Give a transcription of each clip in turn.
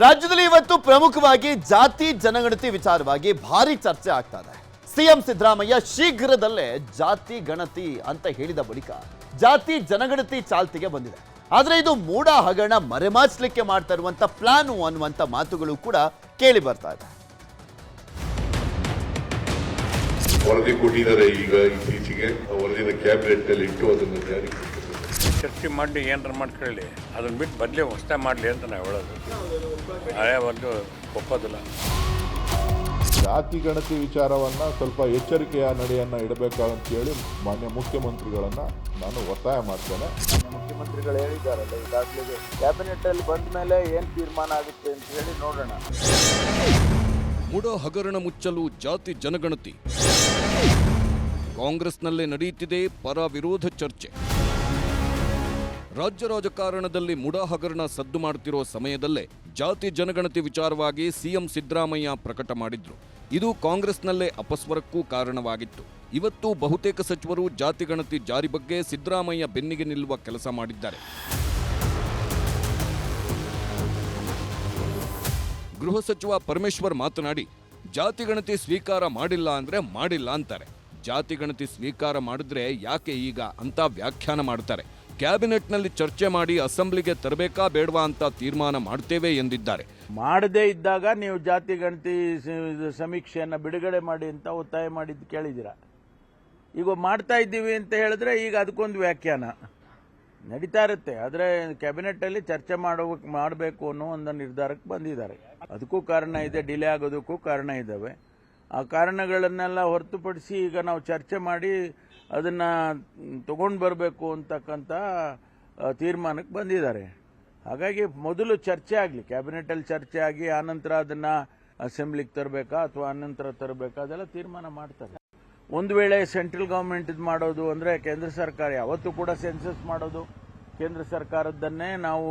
ರಾಜ್ಯದಲ್ಲಿ ಇವತ್ತು ಪ್ರಮುಖವಾಗಿ ಜಾತಿ, ಜನಗಣತಿ ವಿಚಾರವಾಗಿ ಭಾರಿ ಚರ್ಚೆ ಆಗ್ತಾ ಇದೆ. ಸಿಎಂ ಸಿದ್ದರಾಮಯ್ಯ ಶೀಘ್ರದಲ್ಲೇ ಜಾತಿ, ಗಣತಿ ಅಂತ ಹೇಳಿದ ಬಳಿಕ ಜಾತಿ, ಜನಗಣತಿ ಚಾಲ್ತಿಗೆ ಬಂದಿದೆ. ಆದ್ರೆ ಇದು ಮೂಡ ಹಗರಣ, ಮರೆಮಾಚಲಿಕ್ಕೆ ಮಾಡ್ತಾ ಇರುವಂತ ಪ್ಲಾನ್ ಅನ್ನುವಂತ ಮಾತುಗಳು ಕೂಡ ಕೇಳಿ ಬರ್ತಾ ಇದೆ. ವರದಿ ಕೊಟ್ಟಿದ್ದಾರೆ ಈಗ ಇತ್ತೀಚೆಗೆ. ವರದಿನ ಕ್ಯಾಬಿನೆಟ್ನಲ್ಲಿ ಇಟ್ಟು ಅದನ್ನು ಜಾರಿ ಚರ್ಚೆ ಮಾಡಿ ಏನಾರ ಮಾಡ್ಕೊಳ್ಳಿ. ಅದನ್ನ ಬಿಟ್ಟು ಬದಲೇ ಹೊಸ್ತಾ ಮಾಡಲಿ ಅಂತ ನಾವು ಹೇಳೋದು. ಹಳೆ ಒಂದು ಒಪ್ಪೋದಿಲ್ಲ. ಜಾತಿ ಗಣತಿ ವಿಚಾರವನ್ನ ಸ್ವಲ್ಪ ಎಚ್ಚರಿಕೆಯ ನಡೆಯನ್ನ ಇಡಬೇಕಂತ ಹೇಳಿ ಮಾನ್ಯ ಮುಖ್ಯಮಂತ್ರಿಗಳನ್ನ ನಾನು ಒತ್ತಾಯ ಮಾಡ್ತೇನೆ. ಮುಖ್ಯಮಂತ್ರಿಗಳು ಹೇಳಿದ್ದಾರಲ್ಲ ಈಗಾಗಲೇ ಕ್ಯಾಬಿನೆಟ್ ಅಲ್ಲಿ ಬಂದ ಮೇಲೆ ಏನು ತೀರ್ಮಾನ ಆಗುತ್ತೆ ಅಂತ ಹೇಳಿ ನೋಡೋಣ. ಬುಡ ಹಗರಣ ಮುಚ್ಚಲು ಜಾತಿ ಜನಗಣತಿ. ಕಾಂಗ್ರೆಸ್ನಲ್ಲೇ ನಡೆಯುತ್ತಿದೆ ಪರ ವಿರೋಧ ಚರ್ಚೆ. ರಾಜ್ಯ ರಾಜಕಾರಣದಲ್ಲಿ ಮುಡ ಹಗರಣ ಸದ್ದು ಮಾಡುತ್ತಿರುವ ಸಮಯದಲ್ಲೇ ಜಾತಿ ಜನಗಣತಿ ವಿಚಾರವಾಗಿ ಸಿಎಂ ಸಿದ್ದರಾಮಯ್ಯ ಪ್ರಕಟ ಮಾಡಿದ್ರು. ಇದು ಕಾಂಗ್ರೆಸ್ನಲ್ಲೇ ಅಪಸ್ವರಕ್ಕೂ ಕಾರಣವಾಗಿತ್ತು. ಇವತ್ತು ಬಹುತೇಕ ಸಚಿವರು ಜಾತಿ ಗಣತಿ ಜಾರಿ ಬಗ್ಗೆ ಸಿದ್ದರಾಮಯ್ಯ ಬೆನ್ನಿಗೆ ನಿಲ್ಲುವ ಕೆಲಸ ಮಾಡಿದ್ದಾರೆ. ಗೃಹ ಸಚಿವ ಪರಮೇಶ್ವರ್ ಮಾತನಾಡಿ, ಜಾತಿ ಗಣತಿ ಸ್ವೀಕಾರ ಮಾಡಿಲ್ಲ ಅಂದ್ರೆ ಮಾಡಿಲ್ಲ ಅಂತಾರೆ. ಜಾತಿ ಗಣತಿ ಸ್ವೀಕಾರ ಮಾಡಿದ್ರೆ ಯಾಕೆ ಈಗ ಅಂತ ವ್ಯಾಖ್ಯಾನ ಮಾಡ್ತಾರೆ. ಕ್ಯಾಬಿನೆಟ್ನಲ್ಲಿ ಚರ್ಚೆ ಮಾಡಿ ಅಸೆಂಬ್ಲಿಗೆ ತರಬೇಕಾ ಬೇಡವಾ ಅಂತ ತೀರ್ಮಾನ ಮಾಡ್ತೇವೆ ಎಂದಿದ್ದಾರೆ. ಮಾಡದೇ ಇದ್ದಾಗ ನೀವು ಜಾತಿ ಗಣತಿ ಸಮೀಕ್ಷೆಯನ್ನು ಬಿಡುಗಡೆ ಮಾಡಿ ಅಂತ ಒತ್ತಾಯ ಮಾಡಿದ್ದು ಕೇಳಿದ್ದೀರಾ? ಈಗ ಮಾಡ್ತಾ ಇದ್ದೀವಿ ಅಂತ ಹೇಳಿದ್ರೆ ಈಗ ಅದಕ್ಕೊಂದು ವ್ಯಾಖ್ಯಾನ. ನಡೀತಾ ಇರುತ್ತೆ. ಆದರೆ ಕ್ಯಾಬಿನೆಟ್ಟಲ್ಲಿ ಚರ್ಚೆ ಮಾಡಬೇಕು ಮಾಡಬೇಕು ಅನ್ನೋ ಒಂದು ನಿರ್ಧಾರಕ್ಕೆ ಬಂದಿದ್ದಾರೆ. ಅದಕ್ಕೂ ಕಾರಣ ಇದೆ, ಡಿಲೇ ಆಗೋದಕ್ಕೂ ಕಾರಣ ಇದ್ದಾವೆ. ಆ ಕಾರಣಗಳನ್ನೆಲ್ಲ ಹೊರತುಪಡಿಸಿ ಈಗ ನಾವು ಚರ್ಚೆ ಮಾಡಿ ಅದನ್ನ ತಗೊಂಡು ಬರಬೇಕು ಅಂತಕ್ಕಂಥ ತೀರ್ಮಾನಕ್ಕೆ ಬಂದಿದ್ದಾರೆ. ಹಾಗಾಗಿ ಮೊದಲು ಚರ್ಚೆ ಆಗಲಿ, ಕ್ಯಾಬಿನೆಟಲ್ಲಿ ಚರ್ಚೆ ಆಗಿ ಆನಂತರ ಅದನ್ನ ಅಸೆಂಬ್ಲಿಗೆ ತರಬೇಕಾ ಅಥವಾ ಆನಂತರ ತರಬೇಕಾ ಅದೆಲ್ಲ ತೀರ್ಮಾನ ಮಾಡ್ತಾರೆ. ಒಂದು ವೇಳೆ ಸೆಂಟ್ರಲ್ ಗವರ್ಮೆಂಟ್ ಇದು ಮಾಡೋದು ಅಂದರೆ ಕೇಂದ್ರ ಸರ್ಕಾರ ಯಾವತ್ತೂ ಕೂಡ ಸೆನ್ಸಸ್ ಮಾಡೋದು. ಕೇಂದ್ರ ಸರ್ಕಾರದ್ದನ್ನೇ ನಾವು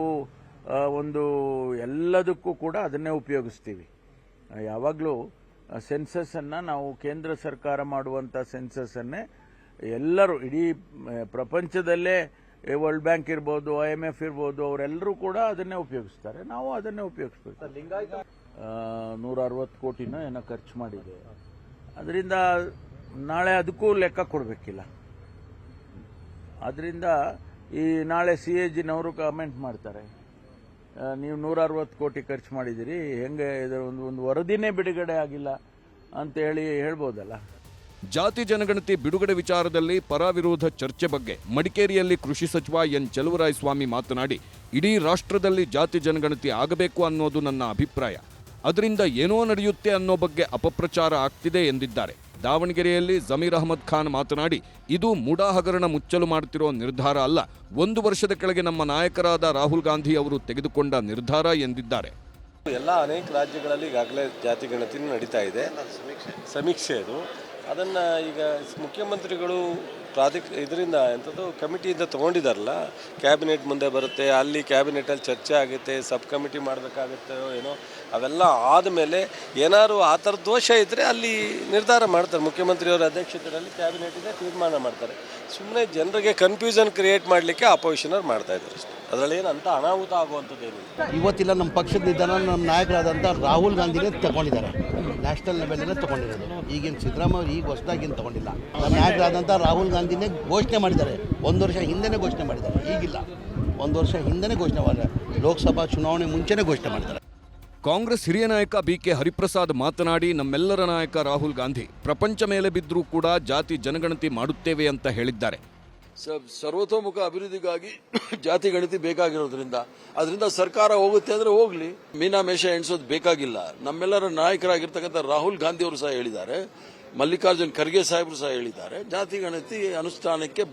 ಒಂದು ಎಲ್ಲದಕ್ಕೂ ಕೂಡ ಅದನ್ನೇ ಉಪಯೋಗಿಸ್ತೀವಿ. ಯಾವಾಗಲೂ ಸೆನ್ಸಸ್ ಅನ್ನ ನಾವು ಕೇಂದ್ರ ಸರ್ಕಾರ ಮಾಡುವಂತ ಸೆನ್ಸಸ್ ಅನ್ನೇ ಎಲ್ಲರೂ ಇಡೀ ಪ್ರಪಂಚದಲ್ಲೇ ವರ್ಲ್ಡ್ ಬ್ಯಾಂಕ್ ಇರ್ಬೋದು ಐ ಎಂ ಎಫ್ ಇರ್ಬೋದು, ಅವರೆಲ್ಲರೂ ಕೂಡ ಅದನ್ನೇ ಉಪಯೋಗಿಸ್ತಾರೆ. ನಾವು ಅದನ್ನೇ ಉಪಯೋಗಿಸ್ಬೇಕು. ನೂರ ಅರವತ್ತು ಕೋಟಿನ ಏನೋ ಖರ್ಚು ಮಾಡಿದೆ. ಅದರಿಂದ ನಾಳೆ ಅದಕ್ಕೂ ಲೆಕ್ಕ ಕೊಡಬೇಕಿಲ್ಲ. ಅದರಿಂದ ಈ ನಾಳೆ ಸಿ ಎ ಜಿನವರು ಕಾಮೆಂಟ್ ಮಾಡ್ತಾರೆ. ನೀವು ನೂರ ಅರವತ್ತು ಕೋಟಿ ಖರ್ಚು ಮಾಡಿದಿರಿ ಹೆಂಗೆ ಇದರ ಒಂದು ಒಂದು ವರದಿನೇ ಬಿಡುಗಡೆ ಆಗಿಲ್ಲ ಅಂತ ಹೇಳಿ ಹೇಳ್ಬೋದಲ್ಲ. ಜಾತಿ ಜನಗಣತಿ ಬಿಡುಗಡೆ ವಿಚಾರದಲ್ಲಿ ಪರ ವಿರೋಧ ಚರ್ಚೆ ಬಗ್ಗೆ ಮಡಿಕೇರಿಯಲ್ಲಿ ಕೃಷಿ ಸಚಿವ ಎನ್ ಸ್ವಾಮಿ ಮಾತನಾಡಿ, ಇಡೀ ರಾಷ್ಟ್ರದಲ್ಲಿ ಜಾತಿ ಜನಗಣತಿ ಆಗಬೇಕು ಅನ್ನೋದು ನನ್ನ ಅಭಿಪ್ರಾಯ. ಅದರಿಂದ ಏನೋ ನಡೆಯುತ್ತೆ ಅನ್ನೋ ಬಗ್ಗೆ ಅಪಪ್ರಚಾರ ಆಗ್ತಿದೆ ಎಂದಿದ್ದಾರೆ. ದಾವಣಗೆರೆಯಲ್ಲಿ ಜಮೀರ್ ಅಹಮದ್ ಖಾನ್ ಮಾತನಾಡಿ, ಇದು ಮುಡಾ ಹಗರಣ ಮುಚ್ಚಲು ಮಾಡುತ್ತಿರೋ ನಿರ್ಧಾರ ಅಲ್ಲ, ಒಂದು ವರ್ಷದ ಕೆಳಗೆ ನಮ್ಮ ನಾಯಕರಾದ ರಾಹುಲ್ ಗಾಂಧಿ ಅವರು ತೆಗೆದುಕೊಂಡ ನಿರ್ಧಾರ ಎಂದಿದ್ದಾರೆ. ಎಲ್ಲ ಅನೇಕ ರಾಜ್ಯಗಳಲ್ಲಿ ಈಗಾಗಲೇ ಜಾತಿ ಗಣತಿ ನಡೀತಾ ಇದೆ. ಸಮೀಕ್ಷೆ ಅದು. ಅದನ್ನು ಈಗ ಮುಖ್ಯಮಂತ್ರಿಗಳು ಪ್ರಾಧಿಕ ಇದರಿಂದ ಎಂಥದ್ದು ಕಮಿಟಿಯಿಂದ ತೊಗೊಂಡಿದ್ದಾರಲ್ಲ ಕ್ಯಾಬಿನೆಟ್ ಮುಂದೆ ಬರುತ್ತೆ, ಅಲ್ಲಿ ಕ್ಯಾಬಿನೆಟಲ್ಲಿ ಚರ್ಚೆ ಆಗುತ್ತೆ, ಸಬ್ ಕಮಿಟಿ ಮಾಡಬೇಕಾಗುತ್ತೆ ಏನೋ, ಅವೆಲ್ಲ ಆದಮೇಲೆ ಏನಾದ್ರು ಆ ಥರ ದೋಷ ಇದ್ದರೆ ಅಲ್ಲಿ ನಿರ್ಧಾರ ಮಾಡ್ತಾರೆ. ಮುಖ್ಯಮಂತ್ರಿಯವರ ಅಧ್ಯಕ್ಷತೆಯಲ್ಲಿ ಕ್ಯಾಬಿನೆಟಿಂದ ತೀರ್ಮಾನ ಮಾಡ್ತಾರೆ. ಸುಮ್ಮನೆ ಜನರಿಗೆ ಕನ್ಫ್ಯೂಷನ್ ಕ್ರಿಯೇಟ್ ಮಾಡಲಿಕ್ಕೆ ಅಪೋಸಿಷನರ್ ಮಾಡ್ತಾ ಇದ್ದಾರೆ ಅದರಲ್ಲಿ ಏನು ಅಂತ ಅನಾಹುತ ಆಗುವಂಥದ್ದೇನಿಲ್ಲ ಇವತ್ತಿಲ್ಲ, ನಮ್ಮ ಪಕ್ಷದ ನಿಧಾನ ನಮ್ಮ ನಾಯಕರಾದಂಥ ರಾಹುಲ್ ಗಾಂಧಿನೇ ತಗೊಂಡಿದ್ದಾರೆ. ನ್ಯಾಷನಲ್ ಲೆವೆಲಲ್ಲೇ ತಗೊಂಡಿರೋದು. ಈಗಿನ ಸಿದ್ದರಾಮಯ್ಯ ಈಗ ಹೊಸದಾಗಿನ ತಗೊಂಡಿಲ್ಲ. ಆದಂತ ರಾಹುಲ್ ಗಾಂಧಿನೇ ಘೋಷಣೆ ಮಾಡಿದ್ದಾರೆ. ಒಂದು ವರ್ಷ ಹಿಂದೆನೇ ಘೋಷಣೆ ಮಾಡಿದ್ದಾರೆ. ಈಗಿಲ್ಲ. ಒಂದು ವರ್ಷ ಹಿಂದೆನೇ ಘೋಷಣೆ ಮಾಡಿದ್ದಾರೆ. ಲೋಕಸಭಾ ಚುನಾವಣೆ ಮುಂಚೆನೇ ಘೋಷಣೆ ಮಾಡಿದ್ದಾರೆ. ಕಾಂಗ್ರೆಸ್ ಹಿರಿಯ ನಾಯಕ ಬಿ ಕೆ ಹರಿಪ್ರಸಾದ್ ಮಾತನಾಡಿ, ನಮ್ಮೆಲ್ಲರ ನಾಯಕ ರಾಹುಲ್ ಗಾಂಧಿ ಪ್ರಪಂಚ ಮೇಲೆ ಬಿದ್ದರೂ ಕೂಡ ಜಾತಿ ಜನಗಣತಿ ಮಾಡುತ್ತೇವೆ ಅಂತ ಹೇಳಿದ್ದಾರೆ. ಸರ್ವತೋಮುಖ ಅಭಿವೃದ್ಧಿಗಾಗಿ ಜಾತಿ ಗಣತಿ ಬೇಕಾಗಿರೋದ್ರಿಂದ. ಅದರಿಂದ ಸರ್ಕಾರ ಹೋಗುತ್ತೆ ಅಂದ್ರೆ ಹೋಗ್ಲಿ. ಮೀನಾಮೇಷ ಎಣಿಸೋದು ಬೇಕಾಗಿಲ್ಲ. ನಮ್ಮೆಲ್ಲರ ನಾಯಕರಾಗಿರ್ತಕ್ಕಂಥ ರಾಹುಲ್ ಗಾಂಧಿ ಅವರು ಸಹ ಹೇಳಿದ್ದಾರೆ. ಮಲ್ಲಿಕಾರ್ಜುನ್ ಖರ್ಗೆ ಸಾಹೇಬರು ಸಹ ಹೇಳಿದ್ದಾರೆ. ಜಾತಿ ಗಣತಿ ಅನುಷ್ಠಾನಕ್ಕೆ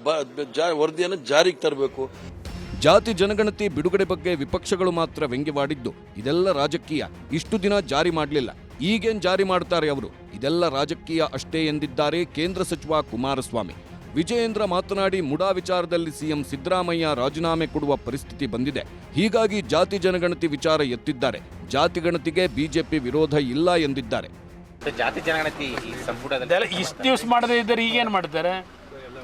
ವರದಿಯನ್ನು ಜಾರಿಗೆ ತರಬೇಕು. ಜಾತಿ ಜನಗಣತಿ ಬಿಡುಗಡೆ ಬಗ್ಗೆ ವಿಪಕ್ಷಗಳು ಮಾತ್ರ ವ್ಯಂಗ್ಯವಾಡಿದ್ದು. ಇದೆಲ್ಲ ರಾಜಕೀಯ. ಇಷ್ಟು ದಿನ ಜಾರಿ ಮಾಡಲಿಲ್ಲ. ಈಗೇನ್ ಜಾರಿ ಮಾಡ್ತಾರೆ ಅವರು? ಇದೆಲ್ಲ ರಾಜಕೀಯ ಅಷ್ಟೇ ಎಂದಿದ್ದಾರೆ ಕೇಂದ್ರ ಸಚಿವ ಕುಮಾರಸ್ವಾಮಿ. ವಿಜಯೇಂದ್ರ ಮಾತನಾಡಿ ಮುಡಾ ವಿಚಾರದಲ್ಲಿ ಸಿಎಂ ಸಿದ್ದರಾಮಯ್ಯ ರಾಜೀನಾಮೆ ಕೊಡುವ ಪರಿಸ್ಥಿತಿ ಬಂದಿದೆ. ಹೀಗಾಗಿ ಜಾತಿ ಜನಗಣತಿ ವಿಚಾರ ಎತ್ತಿದ್ದಾರೆ. ಜಾತಿ ಗಣತಿಗೆ ಬಿಜೆಪಿ ವಿರೋಧ ಇಲ್ಲ ಎಂದಿದ್ದಾರೆ. ಜಾತಿ ಜನಗಣತಿ ಈ ಸಂಪುಟದಲ್ಲಿ ಅದೆಲ್ಲ ಇಷ್ಟು ದಿವಸ ಮಾಡದೇ ಇದ್ದರೆ ಈಗೇನು ಮಾಡ್ತಾರೆ?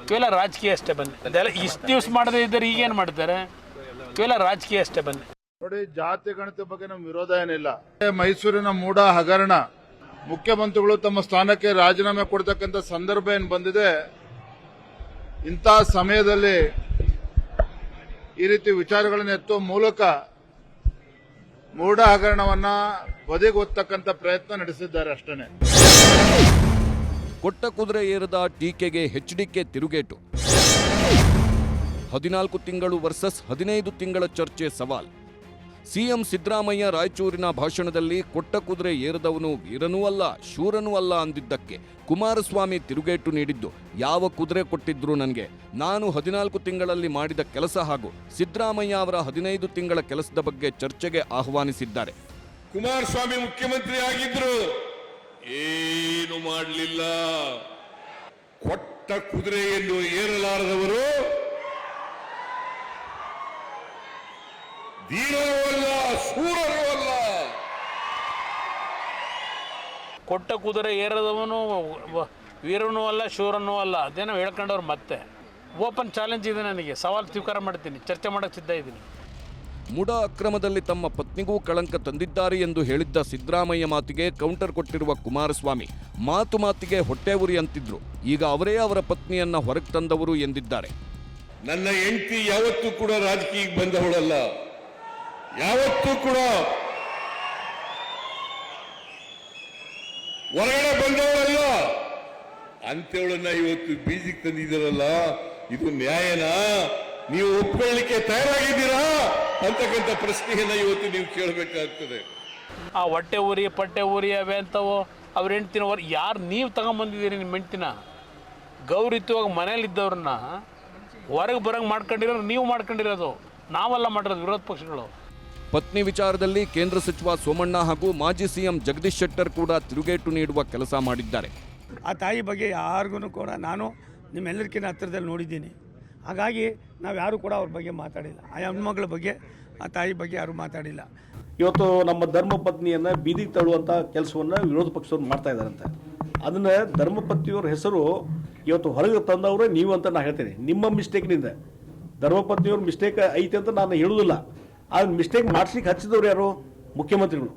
ಕೇವಲ ರಾಜಕೀಯ ಅಷ್ಟೇ ಬಂದು ಅದೆಲ್ಲ ಇಷ್ಟು ದಿವಸ ಮಾಡದೇ ಇದ್ದರೆ ಈಗೇನು ಮಾಡ್ತಾರೆ? ಕೇವಲ ರಾಜಕೀಯ ಅಷ್ಟೇ ಬಂದು ನೋಡಿ ಜಾತಿ ಗಣತಿ ಬಗ್ಗೆ ನಮ್ಮ ವಿರೋಧ ಏನಿಲ್ಲ. ಮೈಸೂರಿನ ಮೂಡ ಹಗರಣ ಮುಖ್ಯಮಂತ್ರಿಗಳು ತಮ್ಮ ಸ್ಥಾನಕ್ಕೆ ರಾಜೀನಾಮೆ ಕೊಡ್ತಕ್ಕಂಥ ಸಂದರ್ಭ ಏನು ಬಂದಿದೆ? ಇಂಥ ಸಮಯದಲ್ಲಿ ಈ ರೀತಿ ವಿಚಾರಗಳನ್ನು ಎತ್ತುವ ಮೂಲಕ ಮೂಡ ಹಗರಣವನ್ನ ಬದಿಗೊತ್ತಕ್ಕಂಥ ಪ್ರಯತ್ನ ನಡೆಸಿದ್ದಾರೆ ಅಷ್ಟೇ ಕೊಟ್ಟ ಕುದುರೆ ಏರದ ಟೀಕೆಗೆ ಎಚ್ಡಿಕೆ ತಿರುಗೇಟು. ಹದಿನಾಲ್ಕು ತಿಂಗಳು ವರ್ಸಸ್ ಹದಿನೈದು ತಿಂಗಳ ಚರ್ಚೆ ಸವಾಲ್. ಸಿಎಂ ಸಿದ್ದರಾಮಯ್ಯ ರಾಯಚೂರಿನ ಭಾಷಣದಲ್ಲಿ ಕೊಟ್ಟ ಕುದುರೆ ಏರದವನು ವೀರನೂ ಅಲ್ಲ, ಶೂರನೂ ಅಲ್ಲ ಅಂದಿದ್ದಕ್ಕೆ ಕುಮಾರಸ್ವಾಮಿ ತಿರುಗೇಟು ನೀಡಿದ್ದು, ಯಾವ ಕುದುರೆ ಕೊಟ್ಟಿದ್ರು ನನಗೆ. ನಾನು ಹದಿನಾಲ್ಕು ತಿಂಗಳಲ್ಲಿ ಮಾಡಿದ ಕೆಲಸ ಹಾಗೂ ಸಿದ್ದರಾಮಯ್ಯ ಅವರ ಹದಿನೈದು ತಿಂಗಳ ಕೆಲಸದ ಬಗ್ಗೆ ಚರ್ಚೆಗೆ ಆಹ್ವಾನಿಸಿದ್ದಾರೆ. ಕುಮಾರಸ್ವಾಮಿ ಮುಖ್ಯಮಂತ್ರಿ ಆಗಿದ್ರು. ಏನು ಮಾಡಲಿಲ್ಲ. ಕೊಟ್ಟ ಕುದುರೆಯನ್ನು ಏರಲಾರದವರು ಧೀರರೂ ಅಲ್ಲ ಶೂರರೂ ಅಲ್ಲ ಕೊಟ್ಟ ಕುದುರೆ ಏರದವನು ವೀರನೂ ಅಲ್ಲ ಶೂರನೂ ಅಲ್ಲ. ಅದೇನೋ ಹೇಳ್ಕೊಂಡವ್ರು ಮತ್ತೆ. ಓಪನ್ ಚಾಲೆಂಜ್ ಇದೆ ನನಗೆ. ಸವಾಲು ಸ್ವೀಕಾರ ಮಾಡ್ತೀನಿ. ಚರ್ಚೆ ಮಾಡಕ್ಕೆ ಸಿದ್ಧ ಇದ್ದೀನಿ. ಮುಡ ಅಕ್ರಮದಲ್ಲಿ ತಮ್ಮ ಪತ್ನಿಗೂ ಕಳಂಕ ತಂದಿದ್ದಾರೆ ಎಂದು ಹೇಳಿದ್ದ ಸಿದ್ದರಾಮಯ್ಯ ಮಾತಿಗೆ ಕೌಂಟರ್ ಕೊಟ್ಟಿರುವ ಕುಮಾರಸ್ವಾಮಿ ಮಾತು ಮಾತಿಗೆ ಹೊಟ್ಟೆ ಉರಿ ಅಂತಿದ್ರು. ಈಗ ಅವರೇ ಅವರ ಪತ್ನಿಯನ್ನ ಹೊರಗೆ ತಂದವರು ಎಂದಿದ್ದಾರೆ. ನನ್ನ ಹೆಂಡತಿ ಯಾವತ್ತೂ ಕೂಡ ರಾಜಕೀಯಕ್ಕೆ ಬಂದವಳಲ್ಲ. ಯಾವತ್ತೂ ಕೂಡ ಹೊರಗಡೆ ಬಂದವರಲ್ಲ ಅಂತೇಳನ್ನ ಇವತ್ತು ಬೀಜಿಗೆ ತಂದಿದ್ದೀರಲ್ಲ, ಇದು ನ್ಯಾಯನಾ? ನೀವು ಒಪ್ಕೊಳ್ಳಿಕ್ಕೆ ತಯಾರಾಗಿದ್ದೀರಾ? ಅಂತಕ್ಕಂಥ ಪ್ರಶ್ನೆಯನ್ನ ಇವತ್ತು ನೀವು ಕೇಳಬೇಕಾಗ್ತದೆ. ಆ ಹೊಟ್ಟೆ ಊರಿ ಪಟ್ಟೆ ಊರಿ ಅವೆ ಅಂತವು. ಅವ್ರ ಹೆಂಡ್ತಿನ ಯಾರು ನೀವು ತಗೊಂಬಂದಿದ್ದೀರಿ ನಿಮ್ಮ ಹೆಂಡ್ತಿನ? ಗೌರಿತವಾಗಿ ಮನೇಲಿದ್ದವ್ರನ್ನ ಹೊರಗೆ ಬರಂಗೆ ಮಾಡ್ಕೊಂಡಿರೋ ನೀವು ಮಾಡ್ಕೊಂಡಿರೋದು. ನಾವೆಲ್ಲ ಮಾಡಿರೋದು ವಿರೋಧ ಪಕ್ಷಗಳು. ಪತ್ನಿ ವಿಚಾರದಲ್ಲಿ ಕೇಂದ್ರ ಸಚಿವ ಸೋಮಣ್ಣ ಹಾಗೂ ಮಾಜಿ ಸಿಎಂ ಜಗದೀಶ್ ಶೆಟ್ಟರ್ ಕೂಡ ತಿರುಗೇಟು ನೀಡುವ ಕೆಲಸ ಮಾಡಿದ್ದಾರೆ. ಆ ತಾಯಿ ಬಗ್ಗೆ ಯಾರಿಗೂ ಕೂಡ ನಾನು ನಿಮ್ಮೆಲ್ಲರಿಗಿಂತ ಹತ್ತಿರದಲ್ಲಿ ನೋಡಿದ್ದೀನಿ. ಹಾಗಾಗಿ ನಾವು ಯಾರೂ ಕೂಡ ಅವ್ರ ಬಗ್ಗೆ ಮಾತಾಡಿಲ್ಲ. ಆ ಹೆಣ್ಮಗಳ ಬಗ್ಗೆ ಆ ತಾಯಿ ಬಗ್ಗೆ ಯಾರೂ ಮಾತಾಡಿಲ್ಲ. ಇವತ್ತು ನಮ್ಮ ಧರ್ಮ ಪತ್ನಿಯನ್ನ ಬೀದಿಗೆ ತಳ್ಳುವಂಥ ಕೆಲಸವನ್ನ ವಿರೋಧ ಪಕ್ಷವನ್ನು ಮಾಡ್ತಾ ಇದ್ದಾರಂತೆ. ಅದನ್ನ ಧರ್ಮಪತ್ನಿಯವ್ರ ಹೆಸರು ಇವತ್ತು ಹೊರಗೆ ತಂದವರೇ ನೀವು ಅಂತ ನಾನು ಹೇಳ್ತೇನೆ. ನಿಮ್ಮ ಮಿಸ್ಟೇಕ್ನಿಂದ ಧರ್ಮಪತ್ನಿಯವ್ರ ಮಿಸ್ಟೇಕ್ ಐತೆ ಅಂತ ನಾನು ಹೇಳುವುದಿಲ್ಲ ಆ ಮಿಸ್ಟೇಕ್ ಮಾಡಿಸ್ಲಿಕ್ಕೆ ಹಚ್ಚಿದವ್ರು ಯಾರು? ಮುಖ್ಯಮಂತ್ರಿಗಳು.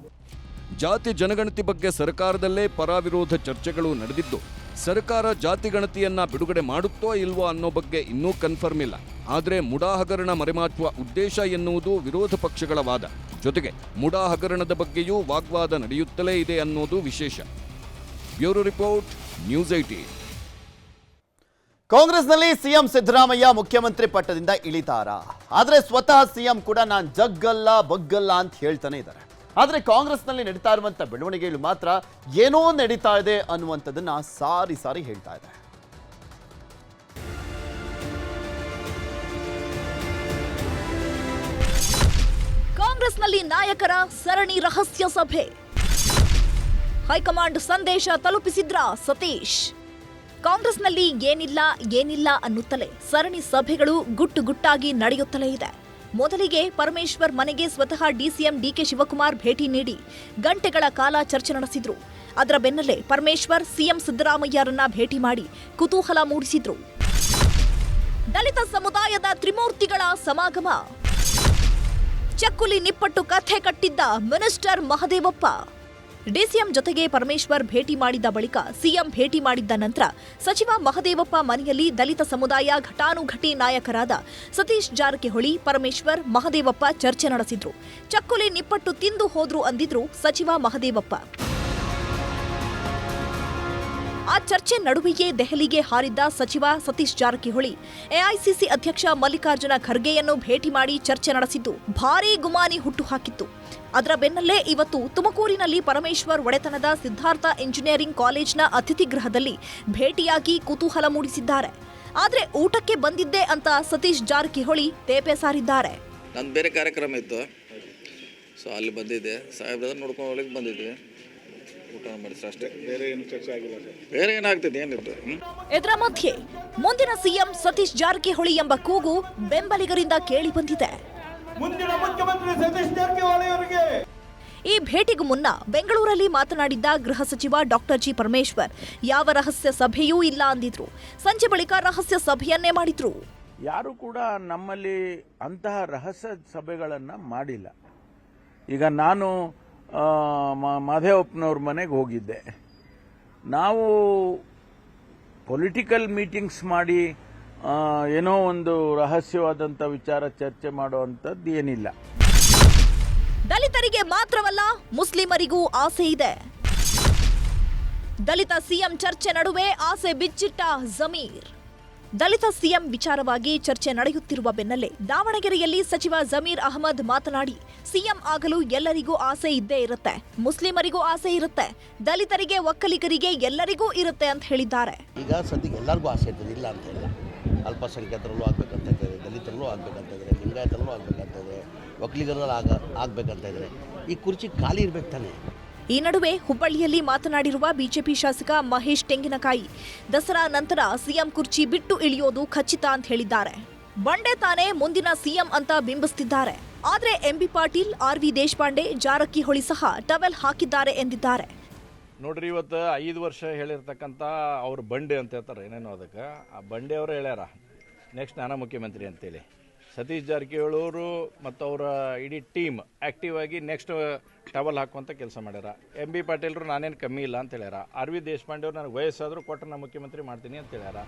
ಜಾತಿ ಜನಗಣತಿ ಬಗ್ಗೆ ಸರ್ಕಾರದಲ್ಲೇ ಪರ ವಿರೋಧ ಚರ್ಚೆಗಳು ನಡೆದಿದ್ದು, ಸರ್ಕಾರ ಜಾತಿ ಗಣತಿಯನ್ನ ಬಿಡುಗಡೆ ಮಾಡುತ್ತೋ ಇಲ್ವೋ ಅನ್ನೋ ಬಗ್ಗೆ ಇನ್ನೂ ಕನ್ಫರ್ಮ್ ಇಲ್ಲ. ಆದರೆ ಮುಡಾ ಹಗರಣ ಮರೆಮಾಚುವ ಉದ್ದೇಶ ಎನ್ನುವುದು ವಿರೋಧ ಪಕ್ಷಗಳ ವಾದ. ಜೊತೆಗೆ ಮುಡಾ ಹಗರಣದ ಬಗ್ಗೆಯೂ ವಾಗ್ವಾದ ನಡೆಯುತ್ತಲೇ ಇದೆ ಅನ್ನೋದು ವಿಶೇಷ. ಬ್ಯೂರೋ ರಿಪೋರ್ಟ್, ನ್ಯೂಸ್ ಐಟಿ ಕಾಂಗ್ರೆಸ್ನಲ್ಲಿ ಸಿಎಂ ಸಿದ್ದರಾಮಯ್ಯ ಮುಖ್ಯಮಂತ್ರಿ ಪಟ್ಟದಿಂದ ಇಳಿತಾರ. ಆದರೆ ಸ್ವತಃ ಸಿಎಂ ಕೂಡ ನಾನು ಜಗ್ಗಲ್ಲ, ಬಗ್ಗಲ್ಲ ಅಂತ ಹೇಳ್ತಾನೆ ಇದ್ದಾರೆ. ಆದರೆ ಕಾಂಗ್ರೆಸ್ನಲ್ಲಿ ನಡೀತಾ ಇರುವಂಥ ಬೆಳವಣಿಗೆಗಳು ಮಾತ್ರ ಏನೋ ನಡೀತಾ ಇದೆ ಅನ್ನುವಂಥದ್ದನ್ನು ಸಾರಿ ಸಾರಿ ಹೇಳ್ತಾ ಇದೆ ಕಾಂಗ್ರೆಸ್ನಲ್ಲಿ ನಾಯಕರ ಸರಣಿ ರಹಸ್ಯ ಸಭೆ. ಹೈಕಮಾಂಡ್ ಸಂದೇಶ ತಲುಪಿಸಿದ್ರ ಸತೀಶ್? ಕಾಂಗ್ರೆಸ್ನಲ್ಲಿ ಏನಿಲ್ಲ ಏನಿಲ್ಲ ಅನ್ನುತ್ತಲೇ ಸರಣಿ ಸಭೆಗಳು ಗುಟ್ಟು ಗುಟ್ಟಾಗಿ ನಡೆಯುತ್ತಲೇ ಇದೆ. ಮೊದಲಿಗೆ ಪರಮೇಶ್ವರ್ ಮನೆಗೆ ಸ್ವತಃ ಡಿಸಿಎಂ ಡಿಕೆ ಶಿವಕುಮಾರ್ ಭೇಟಿ ನೀಡಿ ಗಂಟೆಗಳ ಕಾಲ ಚರ್ಚೆ ನಡೆಸಿದ್ರು. ಅದರ ಬೆನ್ನಲ್ಲೇ ಪರಮೇಶ್ವರ್ ಸಿಎಂ ಸಿದ್ದರಾಮಯ್ಯರನ್ನ ಭೇಟಿ ಮಾಡಿ ಕುತೂಹಲ ಮೂಡಿಸಿದ್ರು. ದಲಿತ ಸಮುದಾಯದ ತ್ರಿಮೂರ್ತಿಗಳ ಸಮಾಗಮ. ಚಕ್ಕುಲಿ ನಿಪ್ಪಟ್ಟು ಕಥೆ ಕಟ್ಟಿದ್ದ ಮಿನಿಸ್ಟರ್ ಮಹದೇವಪ್ಪ. ಡಿಸಿಎಂ ಜೊತೆಗೆ ಪರಮೇಶ್ವರ್ ಭೇಟಿ ಮಾಡಿದ ಬಳಿಕ ಸಿಎಂ ಭೇಟಿ ಮಾಡಿದ್ದ ನಂತರ ಸಚಿವ ಮಹದೇವಪ್ಪ ಮನೆಯಲ್ಲಿ ದಲಿತ ಸಮುದಾಯ ಘಟಾನುಘಟಿ ನಾಯಕರಾದ ಸತೀಶ್ ಜಾರಕಿಹೊಳಿ, ಪರಮೇಶ್ವರ್, ಮಹದೇವಪ್ಪ ಚರ್ಚೆ ನಡೆಸಿದ್ರು. ಚಕ್ಕುಲಿ ನಿಪ್ಪಟ್ಟು ತಿಂದು ಹೋದ್ರು ಅಂದಿದ್ರು ಸಚಿವ ಮಹದೇವಪ್ಪ. ಆ ಚರ್ಚೆ ನಡುವೆಯೇ ದೆಹಲಿಗೆ ಹಾರಿದ್ದ ಸಚಿವ ಸತೀಶ್ ಜಾರಕಿಹೊಳಿ, ಎಐಸಿಸಿ ಅಧ್ಯಕ್ಷ ಮಲ್ಲಿಕಾರ್ಜುನ ಖರ್ಗೆಯನ್ನು ಭೇಟಿ ಮಾಡಿ ಚರ್ಚೆ ನಡೆಸಿದ್ದು ಭಾರೀ ಗುಮಾನಿ ಹುಟ್ಟುಹಾಕಿತ್ತು. ಅದರ ಬೆನ್ನಲ್ಲೇ ಇವತ್ತು ತುಮಕೂರಿನಲ್ಲಿ ಪರಮೇಶ್ವರ್ ಒಡೆತನದ ಸಿದ್ಧಾರ್ಥ ಇಂಜಿನಿಯರಿಂಗ್ ಕಾಲೇಜ್ನ ಅತಿಥಿ ಗೃಹದಲ್ಲಿ ಭೇಟಿಯಾಗಿ ಕುತೂಹಲ ಮೂಡಿಸಿದ್ದಾರೆ. ಆದರೆ ಊಟಕ್ಕೆ ಬಂದಿದ್ದೆ ಅಂತ ಸತೀಶ್ ಜಾರಕಿಹೊಳಿ ತೇಪೆ ಸಾರಿದ್ದಾರೆ. ಬೇರೆ ಕಾರ್ಯಕ್ರಮ ಇತ್ತು. ಸೊ ಅಲ್ಲಿ ಬಂದಿದ್ದೆ. ನೋಡ್ಕೊಂಡು ಬಂದಿದ್ವಿ. ಊಟ ಮಾಡಿದ್ರೆ ಅಷ್ಟೇ. ಬೇರೆ ಏನು ಚರ್ಚೆ ಆಗಿಲ್ಲ ಬೇರೆ ಏನಾಗ್ತದೆ? ಏನಿತ್ತು ಇದರ ಮಧ್ಯೆ ಮುಂದಿನ ಸಿಎಂ ಸತೀಶ್ ಜಾರಕಿಹೊಳಿ ಎಂಬ ಕೂಗು ಬೆಂಬಲಿಗರಿಂದ ಕೇಳಿ ಬಂದಿದೆ. ಮುಂದಿನ ಮುಖ್ಯಮಂತ್ರಿ ಸತೀಶ್ ಜಾರಕಿಹೊಳಿ ಅವರಿಗೆ. ಈ ಭೇಟಿಗೂ ಮುನ್ನ ಬೆಂಗಳೂರಲ್ಲಿ ಮಾತನಾಡಿದ್ದ ಗೃಹ ಸಚಿವ ಡಾಕ್ಟರ್ ಜಿ ಪರಮೇಶ್ವರ್ ಯಾವ ರಹಸ್ಯ ಸಭೆಯೂ ಇಲ್ಲ ಅಂದಿದ್ರು. ಸಂಜೆ ಬಳಿಕ ರಹಸ್ಯ ಸಭೆಯನ್ನೇ ಮಾಡಿದ್ರು. ಯಾರು ಕೂಡ ನಮ್ಮಲ್ಲಿ ಅಂತಹ ರಹಸ್ಯ ಸಭೆಗಳನ್ನು ಮಾಡಿಲ್ಲ. ಈಗ ನಾನು ಮಾದೇವಪ್ಪನವ್ರ ಮನೆಗೆ ಹೋಗಿದ್ದೆ. ನಾವು ಪೊಲಿಟಿಕಲ್ ಮೀಟಿಂಗ್ಸ್ ಮಾಡಿ ಏನೋ ಒಂದು ರಹಸ್ಯವಾದಂಥ ವಿಚಾರ ಚರ್ಚೆ ಮಾಡುವಂಥದ್ದು ಏನಿಲ್ಲ. ದಲಿತರಿಗೆ ಮಾತ್ರವಲ್ಲ, ಮುಸ್ಲಿಮರಿಗೂ ಆಸೆ ಇದೆ. ದಲಿತ ಸಿಎಂ ಚರ್ಚೆ ನಡುವೆ ಆಸೆ ಬಿಚ್ಚಿಟ್ಟ ಜಮೀರ್. ದಲಿತ ಸಿಎಂ ವಿಚಾರವಾಗಿ ಚರ್ಚೆ ನಡೆಯುತ್ತಿರುವ ಬೆನ್ನಲ್ಲೇ ದಾವಣಗೆರೆಯಲ್ಲಿ ಸಚಿವ ಜಮೀರ್ ಅಹಮದ್ ಮಾತನಾಡಿ ಸಿಎಂ ಆಗಲು ಎಲ್ಲರಿಗೂ ಆಸೆ ಇದ್ದೇ ಇರುತ್ತೆ. ಮುಸ್ಲಿಮರಿಗೂ ಆಸೆ ಇರುತ್ತೆ. ದಲಿತರಿಗೆ ಒಕ್ಕಲಿಗರಿಗೆ ಎಲ್ಲರಿಗೂ ಇರುತ್ತೆ ಅಂತ ಹೇಳಿದ್ದಾರೆ. ಈಗ ಸದ್ಯಕ್ಕೆ ಎಲ್ಲರಿಗೂ ಆಸೆ ಇರ್ತದೆ ಇಲ್ಲ ಅಂತ ಇಲ್ಲ. ಅಲ್ಪಸಂಖ್ಯಾತರಲ್ಲೂ ಆಗ್ಬೇಕಂತ ಇದ್ದಾರೆ ದಲಿತರಲ್ಲೂ ಆಗ್ಬೇಕಂತ ಇದ್ದಾರೆ ಲಿಂಗಾಯತರಲ್ಲೂ ಆಗ್ಬೇಕಂತ ಇದ್ದಾರೆ ಒಕ್ಕಲಿಗರಲ್ಲೂ ಆಗ ಆಗ್ಬೇಕಂತ ಇದ್ದಾರೆ. ಈ ಕುರ್ಚಿ ಖಾಲಿ ಇರ್ಬೇಕು ತಾನೆ? ಈ ನಡುವೆ ಹುಬ್ಬಳ್ಳಿಯಲ್ಲಿ ಮಾತನಾಡಿರುವ ಬಿಜೆಪಿ ಶಾಸಕ ಮಹೇಶ್ ತೆಂಗಿನಕಾಯಿ ದಸರಾ ನಂತರ ಸಿಎಂ ಕುರ್ಚಿ ಬಿಟ್ಟು ಇಳಿಯೋದು ಖಚಿತ ಅಂತ ಹೇಳಿದ್ದಾರೆ. ಬಂಡೆ ತಾನೇ ಮುಂದಿನ ಸಿಎಂ ಅಂತ ಬಿಂಬಿಸ್ತಿದ್ದಾರೆ. ಆದ್ರೆ MB Patil, R V Deshpande, Jarkiholi ಸಹ ಟವೆಲ್ ಹಾಕಿದ್ದಾರೆ ಎಂದಿದ್ದಾರೆ. ನೋಡ್ರಿ, ಇವತ್ತು ಐದು ವರ್ಷ ಹೇಳಿರ್ತಕ್ಕಂಥ ಅವ್ರ ಬಂಡೆ ಅಂತ ಹೇಳ್ತಾರೆ, ಏನೇನೋ ಅದಕ್ಕೆ. ಆ ಬಂಡೆ ಅವರು ಹೇಳ್ಯಾರ ನೆಕ್ಸ್ಟ್ ನಾನು ಮುಖ್ಯಮಂತ್ರಿ ಅಂತೇಳಿ. ಸತೀಶ್ ಜಾರಕಿಹೊಳಿ ಅವರು ಮತ್ತು ಅವರ ಇಡೀ ಟೀಮ್ ಆ್ಯಕ್ಟಿವ್ ಆಗಿ ನೆಕ್ಸ್ಟ್ ಟವಲ್ ಹಾಕುವಂಥ ಕೆಲಸ ಮಾಡ್ಯಾರ. ಎಂ ಬಿ ಪಾಟೀಲ್ರು ನಾನೇನು ಕಮ್ಮಿ ಇಲ್ಲ ಅಂತ ಹೇಳ್ಯಾರ. ಆರ್ ದೇಶಪಾಂಡೆ ಅವರು ನನಗೆ ವಯಸ್ಸಾದರೂ ಕೊಟ್ಟರೆ ನಾನು ಮುಖ್ಯಮಂತ್ರಿ ಮಾಡ್ತೀನಿ ಅಂತ ಹೇಳ್ಯಾರ.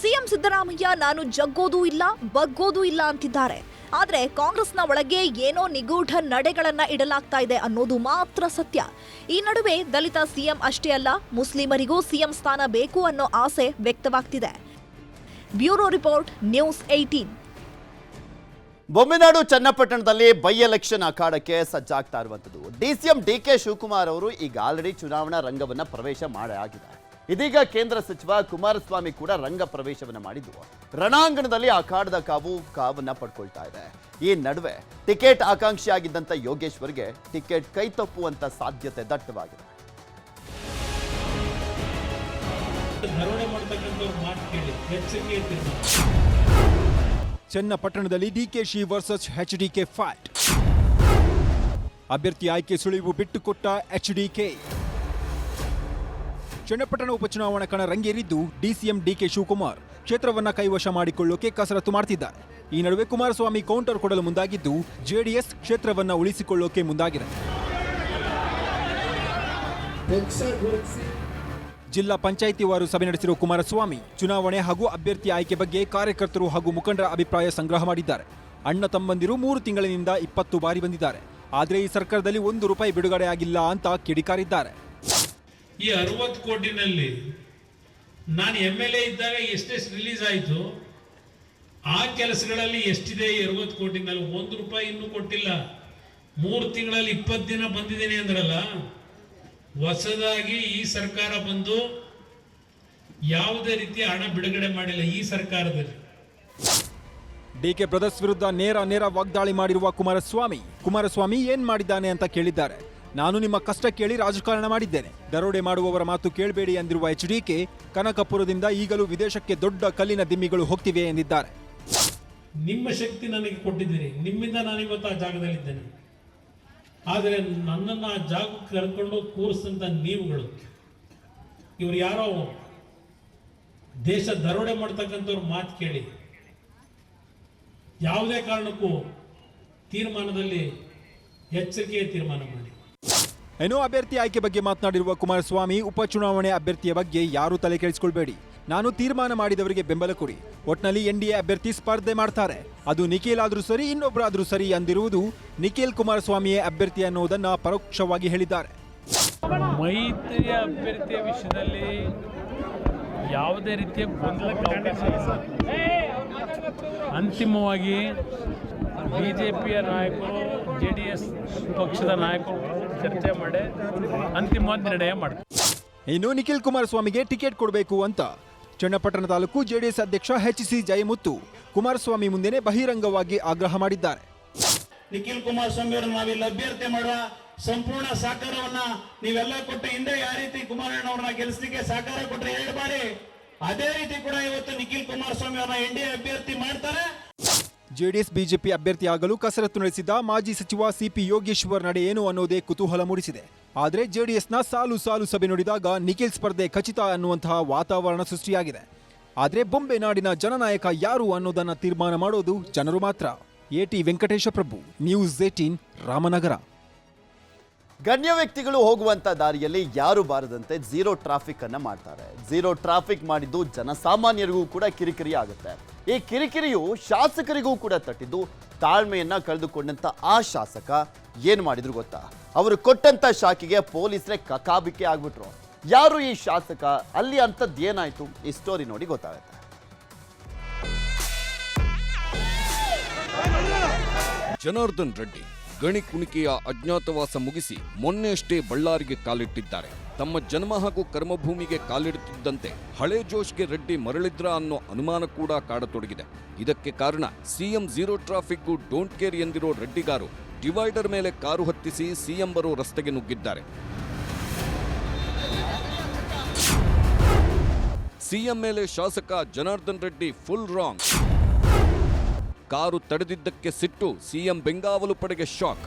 ಸಿಎಂ ಸಿದ್ದರಾಮಯ್ಯ ನಾನು ಜಗ್ಗೋದೂ ಇಲ್ಲ, ಬಗ್ಗೋದೂ ಇಲ್ಲ ಅಂತಿದ್ದಾರೆ. ಆದ್ರೆ ಕಾಂಗ್ರೆಸ್ನ ಒಳಗೆ ಏನೋ ನಿಗೂಢ ನಡೆಗಳನ್ನ ಇಡಲಾಗ್ತಾ ಇದೆ ಅನ್ನೋದು ಮಾತ್ರ ಸತ್ಯ. ಈ ನಡುವೆ ದಲಿತ ಸಿಎಂ ಅಷ್ಟೇ ಅಲ್ಲ, ಮುಸ್ಲಿಮರಿಗೂ ಸಿಎಂ ಸ್ಥಾನ ಬೇಕು ಅನ್ನೋ ಆಸೆ ವ್ಯಕ್ತವಾಗ್ತಿದೆ. Bureau report, news eighteen Bomminadu ಚನ್ನಪಟ್ಟಣದಲ್ಲಿ ಬೈ ಎಲೆಕ್ಷನ್ ಅಖಾಡಕ್ಕೆ ಸಜ್ಜಾಗ್ತಾ ಇರುವಂಥದ್ದು. ಡಿಸಿಎಂ ಡಿ ಕೆ ಶಿವಕುಮಾರ್ ಅವರು ಈಗ ಆಲ್ರೆಡಿ ಚುನಾವಣಾ ರಂಗವನ್ನ ಪ್ರವೇಶ ಮಾಡಾಗಿದೆ ಇದೀಗ ಕೇಂದ್ರ ಸಚಿವ ಕುಮಾರಸ್ವಾಮಿ ಕೂಡ ರಂಗ ಪ್ರವೇಶವನ್ನು ಮಾಡಿದ್ದು. ರಣಾಂಗಣದಲ್ಲಿ ಅಖಾಡದ ಕಾವು ಕಾವನ್ನ ಪಡ್ಕೊಳ್ತಾ ಇದೆ. ಈ ನಡುವೆ ಟಿಕೆಟ್ ಆಕಾಂಕ್ಷಿಯಾಗಿದ್ದಂಥ ಯೋಗೇಶ್ವರ್ಗೆ ಟಿಕೆಟ್ ಕೈ ತಪ್ಪುವಂತ ಸಾಧ್ಯತೆ ದಟ್ಟವಾಗಿದೆ. ಚನ್ನಪಟ್ಟಣದಲ್ಲಿ ಡಿಕೆಶಿ ವರ್ಸಸ್ ಕೆ ಫೈಟ್ ಅಭ್ಯರ್ಥಿ ಆಯ್ಕೆ ಸುಳಿವು ಬಿಟ್ಟುಕೊಟ್ಟ ಎಚ್ಡಿಕೆ ಚನ್ನಪಟ್ಟಣ ಉಪಚುನಾವಣಾ ಕಣ ರಂಗೇರಿದ್ದು ಡಿಸಿಎಂ ಡಿಕೆ ಶಿವಕುಮಾರ್. ಕ್ಷೇತ್ರವನ್ನ ಕೈವಶ ಮಾಡಿಕೊಳ್ಳೋಕೆ ಕಸರತ್ತು ಮಾಡ್ತಿದ್ದಾರೆ. ಈ ನಡುವೆ ಕುಮಾರಸ್ವಾಮಿ ಕೌಂಟರ್ ಕೊಡಲು ಮುಂದಾಗಿದ್ದು ಜೆಡಿಎಸ್ ಕ್ಷೇತ್ರವನ್ನ ಉಳಿಸಿಕೊಳ್ಳೋಕೆ ಮುಂದಾಗಿದೆ. ಜಿಲ್ಲಾ ಪಂಚಾಯಿತಿ ವಾರು ಸಭೆ ನಡೆಸಿರುವ ಕುಮಾರಸ್ವಾಮಿ ಚುನಾವಣೆ ಹಾಗೂ ಅಭ್ಯರ್ಥಿ ಆಯ್ಕೆ ಬಗ್ಗೆ ಕಾರ್ಯಕರ್ತರು ಹಾಗೂ ಮುಖಂಡರ ಅಭಿಪ್ರಾಯ ಸಂಗ್ರಹ ಮಾಡಿದ್ದಾರೆ. ಅಣ್ಣ ತಮ್ಮಂದಿರು ಮೂರು ತಿಂಗಳಿನಿಂದ ಇಪ್ಪತ್ತು ಬಾರಿ ಬಂದಿದ್ದಾರೆ. ಆದರೆ ಈ ಸರ್ಕಾರದಲ್ಲಿ ಒಂದು ರೂಪಾಯಿ ಬಿಡುಗಡೆ ಆಗಿಲ್ಲ ಅಂತ ಕಿಡಿಕಾರಿದ್ದಾರೆ. ಈ ಅರವತ್ತು ಕೋಟಿನಲ್ಲಿ ನಾನು ಎಂ ಎಲ್ ಎ ಇದ್ದಾಗ ಎಷ್ಟೆಷ್ಟು ರಿಲೀಸ್ ಆಯಿತು, ಆ ಕೆಲಸಗಳಲ್ಲಿ ಎಷ್ಟಿದೆ ಈ ಅರವತ್ತು ಕೋಟಿನಲ್ಲಿ? ಒಂದು ರೂಪಾಯಿ ಇನ್ನೂ ಕೊಟ್ಟಿಲ್ಲ. ಮೂರು ತಿಂಗಳಲ್ಲಿ ಇಪ್ಪತ್ತು ದಿನ ಬಂದಿದ್ದೀನಿ ಅಂದ್ರಲ್ಲ, ಹೊಸದಾಗಿ ಈ ಸರ್ಕಾರ ಬಂದು ಯಾವುದೇ ರೀತಿಯ ಹಣ ಬಿಡುಗಡೆ ಮಾಡಿಲ್ಲ ಈ ಸರ್ಕಾರದಲ್ಲಿ. ಡಿ ಕೆ ಬ್ರದರ್ಸ್ ವಿರುದ್ಧ ನೇರ ನೇರ ವಾಗ್ದಾಳಿ ಮಾಡಿರುವ ಕುಮಾರಸ್ವಾಮಿ ಕುಮಾರಸ್ವಾಮಿ ಏನ್ ಮಾಡಿದ್ದಾನೆ ಅಂತ ಕೇಳಿದ್ದಾರೆ. ನಾನು ನಿಮ್ಮ ಕಷ್ಟ ಕೇಳಿ ರಾಜಕಾರಣ ಮಾಡಿದ್ದೇನೆ. ದರೋಡೆ ಮಾಡುವವರ ಮಾತು ಕೇಳಬೇಡಿ ಎಂದಿರುವ ಎಚ್ಡಿಕೆ ಕನಕಪುರದಿಂದ ಈಗಲೂ ವಿದೇಶಕ್ಕೆ ದೊಡ್ಡ ಕಲ್ಲಿನ ದಿಮ್ಮಿಗಳು ಹೋಗ್ತಿವೆ ಎಂದಿದ್ದಾರೆ. ನಿಮ್ಮ ಶಕ್ತಿ ನನಗೆ ಕೊಟ್ಟಿದ್ದೀರಿ. ನಿಮ್ಮಿಂದ ನಾನು ಇವತ್ತು ಆ ಜಾಗದಲ್ಲಿದ್ದೇನೆ. ಆದರೆ ನನ್ನನ್ನು ಆ ಜಾಗಕ್ಕೆ ಕರ್ಕೊಂಡು ಕೂರಿಸಿದಂಥ ನೀವುಗಳು, ಇವರು ಯಾರೋ ದೇಶ ದರೋಡೆ ಮಾಡ್ತಕ್ಕಂಥವ್ರ ಮಾತು ಕೇಳಿ. ಯಾವುದೇ ಕಾರಣಕ್ಕೂ ತೀರ್ಮಾನದಲ್ಲಿ ಎಚ್ಚರಿಕೆಯ ತೀರ್ಮಾನ ಮಾಡಿ. ಏನೋ ಅಭ್ಯರ್ಥಿ ಆಯ್ಕೆ ಬಗ್ಗೆ ಮಾತನಾಡಿರುವ ಕುಮಾರಸ್ವಾಮಿ, ಉಪಚುನಾವಣೆ ಅಭ್ಯರ್ಥಿಯ ಬಗ್ಗೆ ಯಾರೂ ತಲೆ ಕೆಡಿಸಿಕೊಳ್ಬೇಡಿ. ನಾನು ತೀರ್ಮಾನ ಮಾಡಿದವರಿಗೆ ಬೆಂಬಲ ಕೊಡಿ. ಒಟ್ನಲ್ಲಿ ಎ ಅಭ್ಯರ್ಥಿ ಸ್ಪರ್ಧೆ ಮಾಡ್ತಾರೆ. ಅದು ನಿಖಿಲ್ ಆದ್ರೂ ಸರಿ ಇನ್ನೊಬ್ಬರಾದರೂ ಸರಿ ಅಂದಿರುವುದು ನಿಖಿಲ್ ಕುಮಾರಸ್ವಾಮಿಯೇ ಅಭ್ಯರ್ಥಿ ಅನ್ನೋದನ್ನ ಪರೋಕ್ಷವಾಗಿ ಹೇಳಿದ್ದಾರೆ. ಮೈತ್ರಿಯ ಅಭ್ಯರ್ಥಿಯ ವಿಷಯದಲ್ಲಿ ಯಾವುದೇ ರೀತಿಯ ಗೊಂದಲಕ್ಕೆ ಅಂತಿಮವಾಗಿ ಬಿ ಜೆ ಪಿಯ ನಾಯಕರು, ಜೆ ಡಿ ಎಸ್ ಪಕ್ಷದ ನಾಯಕರು ಚರ್ಚೆ ಮಾಡಿ ಅಂತಿಮವಾದ ನಿರ್ಣಯ ಮಾಡ್ತಾರೆ ಇನ್ನು ನಿಖಿಲ್ ಕುಮಾರಸ್ವಾಮಿಗೆ ಟಿಕೆಟ್ ಕೊಡಬೇಕು ಅಂತ. ಚನ್ನಪಟ್ಟಣ ತಾಲೂಕು ಜೆಡಿಎಸ್ ಅಧ್ಯಕ್ಷ ಎಚ್ ಸಿ ಜಯಮುತ್ತು ಕುಮಾರಸ್ವಾಮಿ ಮುಂದೆನೆ ಬಹಿರಂಗವಾಗಿ ಆಗ್ರಹ ಮಾಡಿದ್ದಾರೆ. ನಿಖಿಲ್ ಕುಮಾರಸ್ವಾಮಿ ಅವರನ್ನು ನಾವಿಲ್ಲಿ ಅಭ್ಯರ್ಥಿ ಮಾಡುವ ಸಂಪೂರ್ಣ ಸಹಕಾರವನ್ನ ನೀವೆಲ್ಲ ಕೊಟ್ಟು ಹಿಂದೆ ಯಾವ ರೀತಿ ಕುಮಾರಣ್ಣ ಅವ್ರನ್ನ ಗೆಲ್ಲಿಸಲಿಕ್ಕೆ ಸಹಕಾರ ಕೊಟ್ಟರೆ ಎರಡು ಬಾರಿ ಅದೇ ರೀತಿ ಕೂಡ ಇವತ್ತು ನಿಖಿಲ್ ಕುಮಾರಸ್ವಾಮಿ ಅವರನ್ನ ಎನ್ ಡಿ ಎ ಅಭ್ಯರ್ಥಿ ಮಾಡ್ತಾರೆ. ಜೆಡಿಎಸ್ ಬಿಜೆಪಿ ಅಭ್ಯರ್ಥಿಯಾಗಲು ಕಸರತ್ತು ನಡೆಸಿದ ಮಾಜಿ ಸಚಿವ ಸಿಪಿ ಯೋಗೇಶ್ವರ್ ನಡೆ ಏನು ಅನ್ನೋದೇ ಕುತೂಹಲ ಮೂಡಿಸಿದೆ. ಆದರೆ ಜೆಡಿಎಸ್ನ ಸಾಲು ಸಾಲು ಸಭೆ ನೋಡಿದಾಗ ನಿಖಿಲ್ ಸ್ಪರ್ಧೆ ಖಚಿತ ಅನ್ನುವಂತಹ ವಾತಾವರಣ ಸೃಷ್ಟಿಯಾಗಿದೆ. ಆದರೆ ಬೊಂಬೆ ನಾಡಿನ ಜನನಾಯಕ ಯಾರು ಅನ್ನೋದನ್ನು ತೀರ್ಮಾನ ಮಾಡೋದು ಜನರು ಮಾತ್ರ. AT Venkatesh Prabhu, news eighteen Ramanagara. ಗಣ್ಯ ವ್ಯಕ್ತಿಗಳು ಹೋಗುವಂತ ದಾರಿಯಲ್ಲಿ ಯಾರು ಬಾರದಂತೆ ಝೀರೋ ಟ್ರಾಫಿಕ್ ಅನ್ನ ಮಾಡ್ತಾರೆ. ಝೀರೋ ಟ್ರಾಫಿಕ್ ಮಾಡಿದ್ದು ಜನಸಾಮಾನ್ಯರಿಗೂ ಕೂಡ ಕಿರಿಕಿರಿ ಆಗುತ್ತೆ. ಈ ಕಿರಿಕಿರಿಯು ಶಾಸಕರಿಗೂ ಕೂಡ ತಟ್ಟಿದ್ದು ತಾಳ್ಮೆಯನ್ನ ಕಳೆದುಕೊಂಡಂತ ಆ ಶಾಸಕ ಏನ್ ಮಾಡಿದ್ರು ಗೊತ್ತಾ? ಅವರು ಕೊಟ್ಟಂತ ಶಾಕಿಗೆ ಪೊಲೀಸರೇ ಕಕಾಬಿಕೆ ಆಗ್ಬಿಟ್ರು. ಯಾರು ಈ ಶಾಸಕ? ಅಲ್ಲಿ ಅಂಥದ್ದು ಏನಾಯ್ತು? ಈ ಸ್ಟೋರಿ ನೋಡಿ ಗೊತ್ತಾಗುತ್ತೆ. ಜನಾರ್ದನ್ ರೆಡ್ಡಿ ಗಣಿ ಕುಣಿಕೆಯ ಅಜ್ಞಾತವಾಸ ಮುಗಿಸಿ ಮೊನ್ನೆಯಷ್ಟೇ ಬಳ್ಳಾರಿಗೆ ಕಾಲಿಟ್ಟಿದ್ದಾರೆ. ತಮ್ಮ ಜನ್ಮ ಹಾಗೂ ಕರ್ಮಭೂಮಿಗೆ ಕಾಲಿಡುತ್ತಿದ್ದಂತೆ ಹಳೆ ಜೋಶ್ಗೆ ರೆಡ್ಡಿ ಮರಳಿದ್ರ ಅನ್ನೋ ಅನುಮಾನ ಕೂಡ ಕಾಡತೊಡಗಿದೆ. ಇದಕ್ಕೆ ಕಾರಣ ಸಿಎಂ ಝೀರೋ ಟ್ರಾಫಿಕ್ಗೂ ಡೋಂಟ್ ಕೇರ್ ಎಂದಿರೋ ರೆಡ್ಡಿಗಾರು ಡಿವೈಡರ್ ಮೇಲೆ ಕಾರು ಹತ್ತಿಸಿ ಸಿಎಂ ಬರೋ ರಸ್ತೆಗೆ ನುಗ್ಗಿದ್ದಾರೆ. ಸಿಎಂ ಮೇಲೆ ಶಾಸಕ Janardhan Reddy full wrong. Car ತಡೆದಿದ್ದಕ್ಕೆ ಸಿಟ್ಟು, ಸಿಎಂ ಬೆಂಗಾವಲು ಪಡೆಗೆ ಶಾಕ್.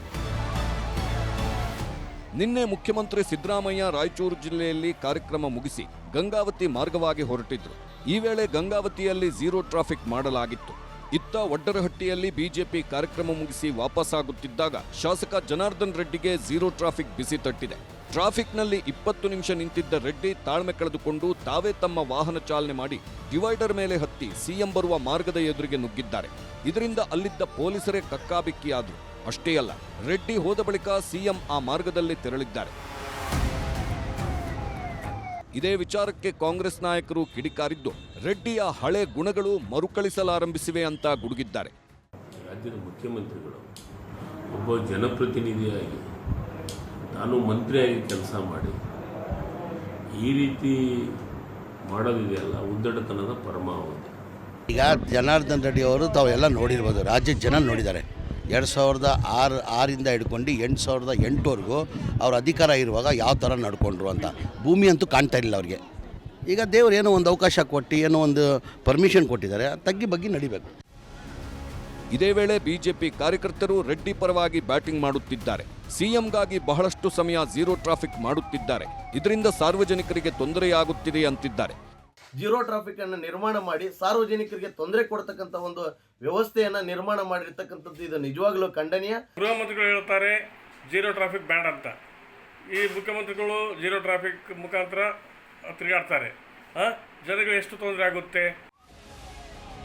ನಿನ್ನೆ ಮುಖ್ಯಮಂತ್ರಿ ಸಿದ್ದರಾಮಯ್ಯ ರಾಯಚೂರು ಜಿಲ್ಲೆಯಲ್ಲಿ ಕಾರ್ಯಕ್ರಮ ಮುಗಿಸಿ ಗಂಗಾವತಿ ಮಾರ್ಗವಾಗಿ ಹೊರಟಿದ್ರು. ಈ ವೇಳೆ ಗಂಗಾವತಿಯಲ್ಲಿ ಝೀರೋ ಟ್ರಾಫಿಕ್ ಮಾಡಲಾಗಿತ್ತು. ಇತ್ತ ಒಡ್ಡರಹಟ್ಟಿಯಲ್ಲಿ ಬಿಜೆಪಿ ಕಾರ್ಯಕ್ರಮ ಮುಗಿಸಿ ವಾಪಸ್ಸಾಗುತ್ತಿದ್ದಾಗ ಶಾಸಕ ಜನಾರ್ದನ್ ರೆಡ್ಡಿಗೆ ಝೀರೋ ಟ್ರಾಫಿಕ್ ಬಿಸಿ ತಟ್ಟಿದೆ. ಟ್ರಾಫಿಕ್ನಲ್ಲಿ ಇಪ್ಪತ್ತು ನಿಮಿಷ ನಿಂತಿದ್ದ ರೆಡ್ಡಿ ತಾಳ್ಮೆ ಕಳೆದುಕೊಂಡು ತಾವೇ ತಮ್ಮ ವಾಹನ ಚಾಲನೆ ಮಾಡಿ ಡಿವೈಡರ್ ಮೇಲೆ ಹತ್ತಿ ಸಿಎಂ ಬರುವ ಮಾರ್ಗದ ಎದುರಿಗೆ ನುಗ್ಗಿದ್ದಾರೆ. ಇದರಿಂದ ಅಲ್ಲಿದ್ದ ಪೊಲೀಸರೇ ಕಕ್ಕಾಬಿಕ್ಕಿಯಾದರು. ಅಷ್ಟೇ ಅಲ್ಲ, ರೆಡ್ಡಿ ಹೋದ ಬಳಿಕ ಸಿಎಂ ಆ ಮಾರ್ಗದಲ್ಲಿ ತೆರಳಿದ್ದಾರೆ. ಇದೇ ವಿಚಾರಕ್ಕೆ ಕಾಂಗ್ರೆಸ್ ನಾಯಕರು ಕಿಡಿಕಾರಿದ್ದು, ರೆಡ್ಡಿಯ ಹಳೆ ಗುಣಗಳು ಮರುಕಳಿಸಲಾರಂಭಿಸಿವೆ ಅಂತ ಗುಡುಗಿದ್ದಾರೆ. ರಾಜ್ಯದ ಮುಖ್ಯಮಂತ್ರಿಗಳು ಒಬ್ಬ ಜನಪ್ರತಿನಿಧಿಯಾಗಿ ತಾನು ಮಂತ್ರಿಯಾಗಿ ಕೆಲಸ ಮಾಡಿ ಈ ರೀತಿ ಮಾಡೋದಿದೆಯಲ್ಲ ಉದ್ದಟತನದ ಪರಮಾವಧಿ. ಈಗ ಜನಾರ್ದನ್ ರೆಡ್ಡಿ ಅವರು ತಾವೆಲ್ಲ ನೋಡಿರ್ಬೋದು ರಾಜ್ಯದ ಜನ ನೋಡಿದ್ದಾರೆ. ಎರಡು ಸಾವಿರದ ಆರು ಆರಿಂದ ಹಿಡ್ಕೊಂಡು ಎಂಟು ಸಾವಿರದ ಎಂಟುವರೆಗೂ ಅವ್ರ ಅಧಿಕಾರ ಇರುವಾಗ ಯಾವ ಥರ ನಡ್ಕೊಂಡ್ರು ಅಂತ. ಭೂಮಿ ಅಂತೂ ಕಾಣ್ತಾ ಇರಲಿಲ್ಲ ಅವ್ರಿಗೆ. ಈಗ ದೇವ್ರು ಏನೋ ಒಂದು ಅವಕಾಶ ಕೊಟ್ಟು ಏನೋ ಒಂದು ಪರ್ಮಿಷನ್ ಕೊಟ್ಟಿದ್ದಾರೆ ತಗ್ಗಿ ಬಗ್ಗೆ ನಡಿಬೇಕು. ಇದೇ ವೇಳೆ ಬಿಜೆಪಿ ಕಾರ್ಯಕರ್ತರು ರೆಡ್ಡಿ ಪರವಾಗಿ ಬ್ಯಾಟಿಂಗ್ ಮಾಡುತ್ತಿದ್ದಾರೆ. ಸಿಎಂಗಾಗಿ ಬಹಳಷ್ಟು ಸಮಯ ಝೀರೋ ಟ್ರಾಫಿಕ್ ಮಾಡುತ್ತಿದ್ದಾರೆ. ಇದರಿಂದ ಸಾರ್ವಜನಿಕರಿಗೆ ತೊಂದರೆಯಾಗುತ್ತಿದೆ ಅಂತಿದ್ದಾರೆ. ಜೀರೋ ಟ್ರಾಫಿಕ್ ಅನ್ನು ನಿರ್ಮಾಣ ಮಾಡಿ ಸಾರ್ವಜನಿಕರಿಗೆ ತೊಂದರೆ ಕೊಡ್ತಕ್ಕಂಥ ಒಂದು ವ್ಯವಸ್ಥೆಯನ್ನು ನಿರ್ಮಾಣ ಮಾಡಿರ್ತಕ್ಕಂಥದ್ದು ಇದು ನಿಜವಾಗ್ಲೂ ಖಂಡನೀಯ. ಗೃಹ ಮಂತ್ರಿಗಳು ಹೇಳ್ತಾರೆ ಜೀರೋ ಟ್ರಾಫಿಕ್ ಬ್ಯಾಂಡ್ ಅಂತ. ಈ ಮುಖ್ಯಮಂತ್ರಿಗಳು ಜೀರೋ ಟ್ರಾಫಿಕ್ ಮುಖಾಂತರ ತಿರುಗಾಡ್ತಾರೆ. ಜನಗಳು ಎಷ್ಟು ತೊಂದರೆ ಆಗುತ್ತೆ?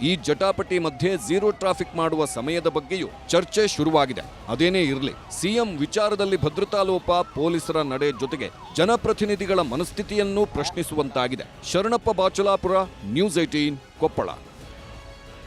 ಈ ಜಟಾಪಟಿ ಮಧ್ಯೆ ಜೀರೋ ಟ್ರಾಫಿಕ್ ಮಾಡುವ ಸಮಯದ ಬಗ್ಗೆಯೂ ಚರ್ಚೆ ಶುರುವಾಗಿದೆ. ಅದೇನೇ ಇರಲಿ, ಸಿಎಂ ವಿಚಾರದಲ್ಲಿ ಭದ್ರತಾ ಲೋಪ ಪೊಲೀಸರ ನಡೆ ಜೊತೆಗೆ ಜನಪ್ರತಿನಿಧಿಗಳ ಮನಸ್ಥಿತಿಯನ್ನೂ ಪ್ರಶ್ನಿಸುವಂತಾಗಿದೆ. Sharanappa Bachalapura, news eighteen Koppal.